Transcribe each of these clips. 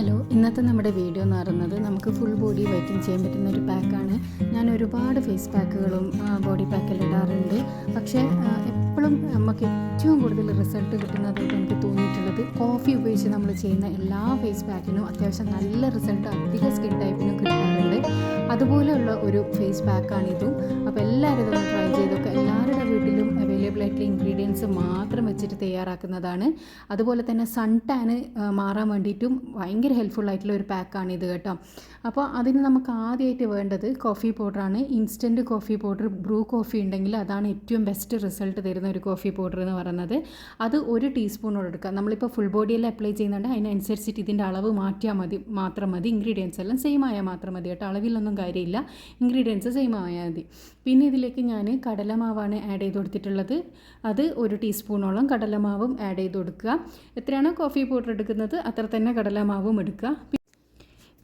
Hello ഇന്നത്തെ നമ്മുടെ video എന്ന് പറയുന്നത് നമുക്ക് ഫുൾ ബോഡി വൈറ്റിംഗ് ചെയ്യാൻ പറ്റുന്ന ഒരു പാക്കാണ് ഞാൻ ഒരുപാട് ഫേസ് പാക്കുകളും ബോഡി പാക്കെല്ലാം ഇടാറുണ്ട്. പക്ഷേ എപ്പോഴും നമുക്ക് ഏറ്റവും കൂടുതൽ റിസൾട്ട് കിട്ടുന്നതായിട്ട് എനിക്ക് തോന്നിയിട്ടുള്ളത് കോഫി ഉപയോഗിച്ച് നമ്മൾ ചെയ്യുന്ന എല്ലാ ഫേസ് പാക്കിനും അത്യാവശ്യം നല്ല റിസൾട്ട് അധിക സ്കിൻ ടൈപ്പിനും കിട്ടാറുണ്ട്. അതുപോലെയുള്ള ഒരു ഫേസ് പാക്കാണിതും അപ്പോൾ എല്ലാവരും ഇതൊന്ന് ട്രൈ ചെയ്തൊക്കെ എല്ലാവരുടെ വീട്ടിലും അവൈലബിൾ ഇൻഗ്രീഡിയൻസ് മാത്രം വെച്ചിട്ട് തയ്യാറാക്കുന്നതാണ്. അതുപോലെ തന്നെ സൺ ടാന് മാറാൻ വേണ്ടിയിട്ടും ഭയങ്കര ഹെൽപ്ഫുൾ ആയിട്ടുള്ള ഒരു പാക്കാണ് ഇത് കേട്ടോ. അപ്പോൾ അതിന് നമുക്ക് ആദ്യമായിട്ട് വേണ്ടത് കോഫി പൗഡറാണ്. Instant coffee powder Bru coffee ഉണ്ടെങ്കിൽ അതാണ് ഏറ്റവും ബെസ്റ്റ് റിസൾട്ട് തരുന്ന ഒരു കോഫി പൗഡർ എന്ന് പറയുന്നത്. അത് ഒരു ടീസ്പൂണോട് എടുക്കുക നമ്മളിപ്പോൾ ഫുൾ ബോഡിയിൽ അപ്ലൈ ചെയ്യുന്നുണ്ട്. അതിനനുസരിച്ചിട്ട് ഇതിന്റെ അളവ് മാറ്റിയാൽ മതി മാത്രം മതി. ഇൻഗ്രീഡിയൻസ് എല്ലാം സെയിം ആയാൽ മാത്രം മതി കേട്ടോ. അളവിലൊന്നും കാര്യമില്ല. ഇൻഗ്രീഡിയൻസ് സെയിം ആയാൽ മതി. പിന്നെ ഇതിലേക്ക് ഞാൻ കടലമാവാണ് ആഡ് ചെയ്ത് കൊടുത്തിട്ടുള്ളത്. അത് ഒരു ടീസ്പൂണോളം കടലമാവും ആഡ് ചെയ്ത് കൊടുക്കുക. എത്രയാണോ കോഫി പൗഡർ എടുക്കുന്നത് അത്ര തന്നെ കടലമാവും എടുക്കുക.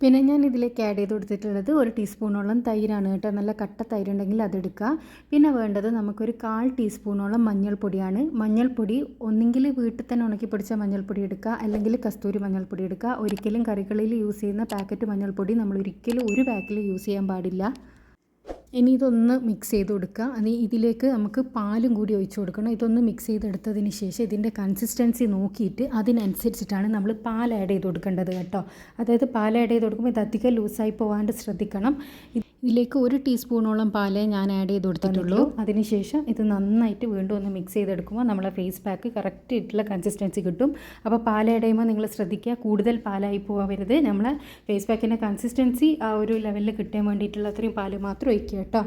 പിന്നെ ഞാൻ ഇതിലേക്ക് ആഡ് ചെയ്ത് കൊടുത്തിട്ടുള്ളത് ഒരു ടീസ്പൂണോളം തൈരാണ് കേട്ടോ. നല്ല കട്ട തൈരുണ്ടെങ്കിൽ അതെടുക്കുക പിന്നെ വേണ്ടത് നമുക്കൊരു കാൽ ടീസ്പൂണോളം മഞ്ഞൾപ്പൊടിയാണ്. മഞ്ഞൾപ്പൊടി ഒന്നെങ്കിൽ വീട്ടിൽ തന്നെ ഉണക്കി പൊടിച്ച മഞ്ഞൾപ്പൊടി എടുക്കുക. അല്ലെങ്കിൽ കസ്തൂരി മഞ്ഞൾപ്പൊടി എടുക്കുക. ഒരിക്കലും കറികളിൽ യൂസ് ചെയ്യുന്ന പാക്കറ്റ് മഞ്ഞൾപ്പൊടി നമ്മൾ ഒരിക്കലും ഒരു പാക്കിൽ യൂസ് ചെയ്യാൻ പാടില്ല. ഇനി ഇതൊന്ന് മിക്സ് ചെയ്ത് കൊടുക്കുക അത് ഇതിലേക്ക് നമുക്ക് പാലും കൂടി ഒഴിച്ച് കൊടുക്കണം. ഇതൊന്ന് മിക്സ് ചെയ്തെടുത്തതിന് ശേഷം ഇതിന്റെ കൺസിസ്റ്റൻസി നോക്കിയിട്ട് അതിനനുസരിച്ചിട്ടാണ് നമ്മൾ പാൽ ആഡ് ചെയ്ത് കൊടുക്കേണ്ടത് കേട്ടോ. അതായത് പാൽ ആഡ് ചെയ്ത് കൊടുക്കുമ്പോൾ ഇത് അധികം ലൂസായി പോകാണ്ട് ശ്രദ്ധിക്കണം. ഇതിലേക്ക് ഒരു ടീസ്പൂണോളം പാലേ ഞാൻ ആഡ് ചെയ്ത് കൊടുത്തിട്ടുള്ളൂ. അതിനുശേഷം ഇത് നന്നായിട്ട് വീണ്ടും ഒന്ന് മിക്സ് ചെയ്തെടുക്കുമ്പോൾ നമ്മളെ ഫേസ് പാക്ക് കറക്റ്റ് ആയിട്ടുള്ള കൺസിസ്റ്റൻസി കിട്ടും. അപ്പോൾ പാല ആഡ് ചെയ്യുമ്പോൾ നിങ്ങൾ ശ്രദ്ധിക്കുക കൂടുതൽ പാലായി പോകരുത് നമ്മളെ ഫേസ് പാക്കിന്റെ കൺസിസ്റ്റൻസി ആ ഒരു ലെവലിൽ കിട്ടാൻ വേണ്ടിയിട്ടുള്ള അത്രയും പാൽ മാത്രം ഒഴിക്കുക കേട്ടോ.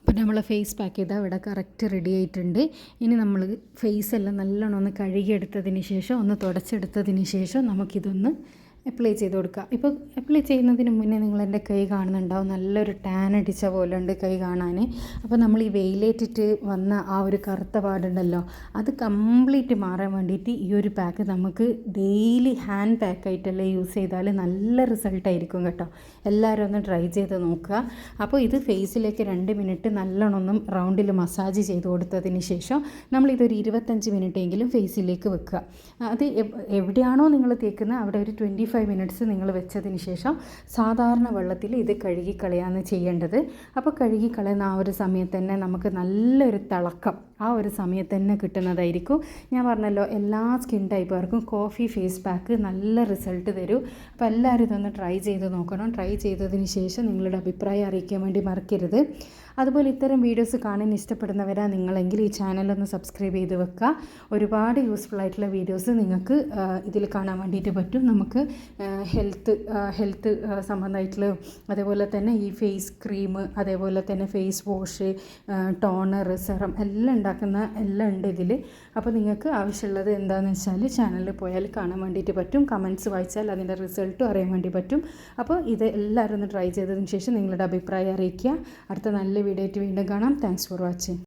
അപ്പോൾ നമ്മൾ ഫേസ് പാക്ക് ചെയ്താൽ ഇവിടെ കറക്റ്റ് റെഡി ആയിട്ടുണ്ട്. ഇനി നമ്മൾ ഫേസ് എല്ലാം നല്ലോണം ഒന്ന് കഴുകിയെടുത്തതിന് ശേഷം ഒന്ന് തുടച്ചെടുത്തതിന് ശേഷം നമുക്കിതൊന്ന് അപ്ലൈ ചെയ്ത് കൊടുക്കുക. ഇപ്പോൾ അപ്ലൈ ചെയ്യുന്നതിന് മുന്നേ നിങ്ങൾ എന്റെ കൈ കാണുന്നുണ്ടാവും. നല്ലൊരു ടാൻ അടിച്ച പോലെ ഉണ്ട് കൈ കാണാൻ അപ്പോൾ നമ്മൾ ഈ വെയിലേറ്റിട്ട് വന്ന ആ ഒരു കറുത്ത പാടുണ്ടല്ലോ അത് കംപ്ലീറ്റ് മാറാൻ വേണ്ടിയിട്ട് ഈ ഒരു പാക്ക് നമുക്ക് ഡെയിലി ഹാൻഡ് പാക്കായിട്ടല്ലേ യൂസ് ചെയ്താൽ നല്ല റിസൾട്ടായിരിക്കും കേട്ടോ. എല്ലാവരും ഒന്ന് ട്രൈ ചെയ്ത് നോക്കുക. അപ്പോൾ ഇത് ഫേസിലേക്ക് രണ്ട് മിനിറ്റ് നല്ലോണം റൗണ്ടിൽ മസാജ് ചെയ്ത് കൊടുത്തതിന് ശേഷം നമ്മളിതൊരു ഇരുപത്തഞ്ച് മിനിറ്റ് എങ്കിലും ഫേസിലേക്ക് വെക്കുക. അത് എവിടെയാണോ നിങ്ങൾ തേക്കുന്നത് അവിടെ ഒരു ട്വന്റി ഫൈവ് മിനിറ്റ്സ് നിങ്ങൾ വെച്ചതിന് ശേഷം സാധാരണ വെള്ളത്തിൽ ഇത് കഴുകിക്കളയാണ് ചെയ്യേണ്ടത്. അപ്പോൾ കഴുകിക്കളയുന്ന ആ ഒരു സമയത്ത് തന്നെ നമുക്ക് നല്ലൊരു തിളക്കം ആ ഒരു സമയത്ത് തന്നെ കിട്ടുന്നതായിരിക്കും. ഞാൻ പറഞ്ഞല്ലോ എല്ലാ സ്കിൻ ടൈപ്പുകാർക്കും കോഫി ഫേസ് പാക്ക് നല്ല റിസൾട്ട് തരും. അപ്പോൾ എല്ലാവരും ഇതൊന്ന് ട്രൈ ചെയ്ത് നോക്കണം. ട്രൈ ചെയ്തതിന് ശേഷം നിങ്ങളുടെ അഭിപ്രായം അറിയിക്കാൻ വേണ്ടി മറക്കരുത്. അതുപോലെ ഇത്തരം വീഡിയോസ് കാണാൻ ഇഷ്ടപ്പെടുന്നവരാ നിങ്ങളെങ്കിൽ ഈ ചാനലൊന്ന് സബ്സ്ക്രൈബ് ചെയ്ത് വെക്കുക. ഒരുപാട് യൂസ്ഫുൾ ആയിട്ടുള്ള വീഡിയോസ് നിങ്ങൾക്ക് ഇതിൽ കാണാൻ വേണ്ടിയിട്ട് പറ്റും. നമുക്ക് ഹെൽത്ത് ഹെൽത്ത് സംബന്ധമായിട്ടുള്ള അതേപോലെ തന്നെ ഈ ഫേസ് ക്രീം അതേപോലെ തന്നെ ഫേസ് വാഷ് ടോണർ സെറം എല്ലാം ഉണ്ടാക്കുന്ന എല്ലാം ഉണ്ട് ഇതിൽ അപ്പോൾ നിങ്ങൾക്ക് ആവശ്യമുള്ളത് എന്താണെന്ന് വെച്ചാൽ ചാനലിൽ പോയാൽ കാണാൻ വേണ്ടിയിട്ട് പറ്റും. കമൻസ് വായിച്ചാൽ അതിന്റെ റിസൾട്ടും അറിയാൻ വേണ്ടി പറ്റും. അപ്പോൾ ഇത് എല്ലാവരും ഒന്ന് ട്രൈ ചെയ്തതിന് ശേഷം നിങ്ങളുടെ അഭിപ്രായം അറിയിക്കുക. അടുത്ത നല്ല വീഡിയോ ആയിട്ട് വീണ്ടും കാണാം. Thanks for watching